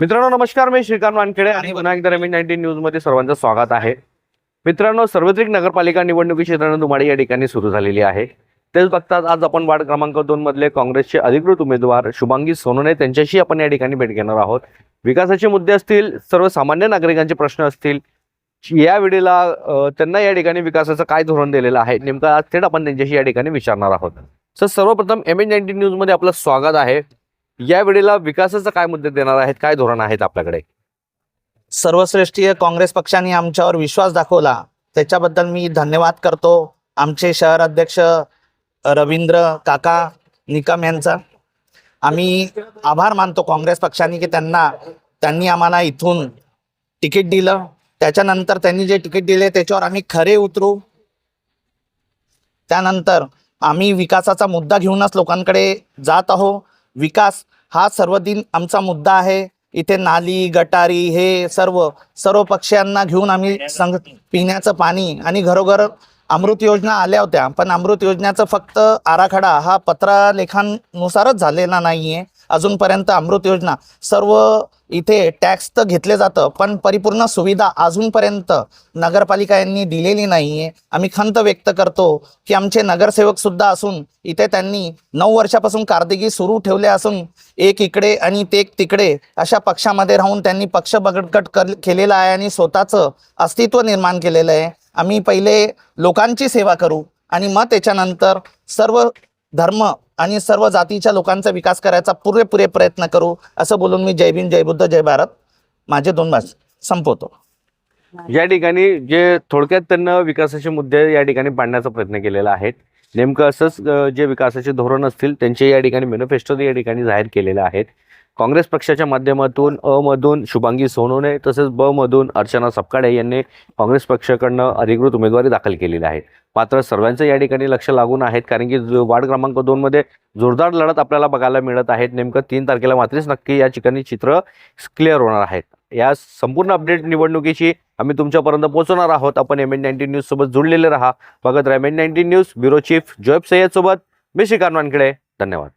मित्रांनो नमस्कार. मी श्रीकांत वानखेडे आणि पुन्हा एकदा रमेश नाईन्टीन न्यूजमध्ये सर्वांचं स्वागत आहे. मित्रांनो सार्वत्रिक नगरपालिका निवडणुकीची रणधुमाळी या ठिकाणी सुरू झालेली आहे. तेच बघतात आज आपण वार्ड क्रमांक दोन मधले काँग्रेसचे अधिकृत उमेदवार शुभांगी सोनोने त्यांच्याशी आपण या ठिकाणी भेट घेणार आहोत. विकासाचे मुद्दे असतील सर्वसामान्य नागरिकांचे प्रश्न असतील या वेळेला त्यांना या ठिकाणी विकासाचं काय धोरण दिलेलं आहे नेमकं आज थेट आपण त्यांच्याशी या ठिकाणी विचारणार आहोत. सर सर्वप्रथम एम एन नाईन्टीन न्यूजमध्ये आपलं स्वागत आहे. या वेळेला विकासाचं काय मुद्दे देणार आहेत? काय धोरण आहेत आपल्याकडे? सर्वश्रेष्ठीय काँग्रेस पक्षाने आमच्यावर विश्वास दाखवला. त्याच्याबद्दल मी धन्यवाद करतो. आमचे शहर अध्यक्ष रवींद्र काका निकम यांचा. आम्ही आभार मानतो काँग्रेस पक्षाने की त्यांना त्यांनी आम्हाला इथून तिकीट दिलं. त्याच्यानंतर त्यांनी जे तिकीट दिले त्याच्यावर आम्ही खरे उतरू. त्यानंतर आम्ही विकासाचा मुद्दा घेऊनच लोकांकडे जात आहो. विकास हा सर्वदिन आमचा मुद्दा आहे. इथे नाली गटारी हे सर्व सर्व पक्ष्यांना घेऊन आम्ही संग पिण्याचं पाणी आणि घरोघर अमृत योजना आल्या होत्या. पण अमृत योजनेचं फक्त आराखडा हा पत्रलेखांनुसारच झालेला नाही आहे अजूनपर्यंत अमृत योजना सर्व इथे टॅक्स तर घेतले जातं पण परिपूर्ण सुविधा अजूनपर्यंत नगरपालिका यांनी दिलेली नाही आहे आम्ही खंत व्यक्त करतो की आमचे नगरसेवकसुद्धा असून इथे त्यांनी नऊ वर्षापासून कारदिगी सुरू ठेवले असून एक इकडे आणि ते एक तिकडे अशा पक्षामध्ये राहून त्यांनी पक्ष बगडकट कर केलेला आहे आणि स्वतःचं अस्तित्व निर्माण केलेलं आहे. आम्ही पहिले लोकांची सेवा करू आणि मग त्याच्यानंतर सर्व धर्म आणि सर्व जातीच्या लोकांचा विकास करायचा पुरेपुरे प्रयत्न करू असं बोलून मी जय भीम जय बुद्ध जय भारत. माझे दोन भाष संपवतो. या ठिकाणी जे थोडक्यात त्यांना विकासाचे मुद्दे या ठिकाणी मांडण्याचा प्रयत्न केलेला आहे नेमकं असंच जे विकासाचे धोरण असतील त्यांचे या ठिकाणी मॅनिफेस्टो या ठिकाणी जाहीर केलेले आहेत. काँग्रेस पक्षाच्या माध्यमातून अ मधून शुभांगी सोनोने तसेच ब मधून अर्चना सपकाळे यांनी काँग्रेस पक्षाकडनं अधिकृत उमेदवारी दाखल केलेली आहे. मात्र सर्वांचं या ठिकाणी लक्ष लागून आहेत कारण की जो वार्ड क्रमांक दोनमध्ये जोरदार लढत आपल्याला बघायला मिळत आहेत. नेमकं तीन तारखेला मात्रच नक्की या ठिकाणी चित्र क्लिअर होणार आहेत. या संपूर्ण अपडेट निवडणुकीची आम्ही तुमच्यापर्यंत पोहोचवणार आहोत. आपण एम एन नाईन्टीन न्यूजसोबत जुळलेले राहा. बघत राहा M N nineteen news bureau chief Joeb सय्यदसोबत मी श्रीकांत वानखेडे. धन्यवाद.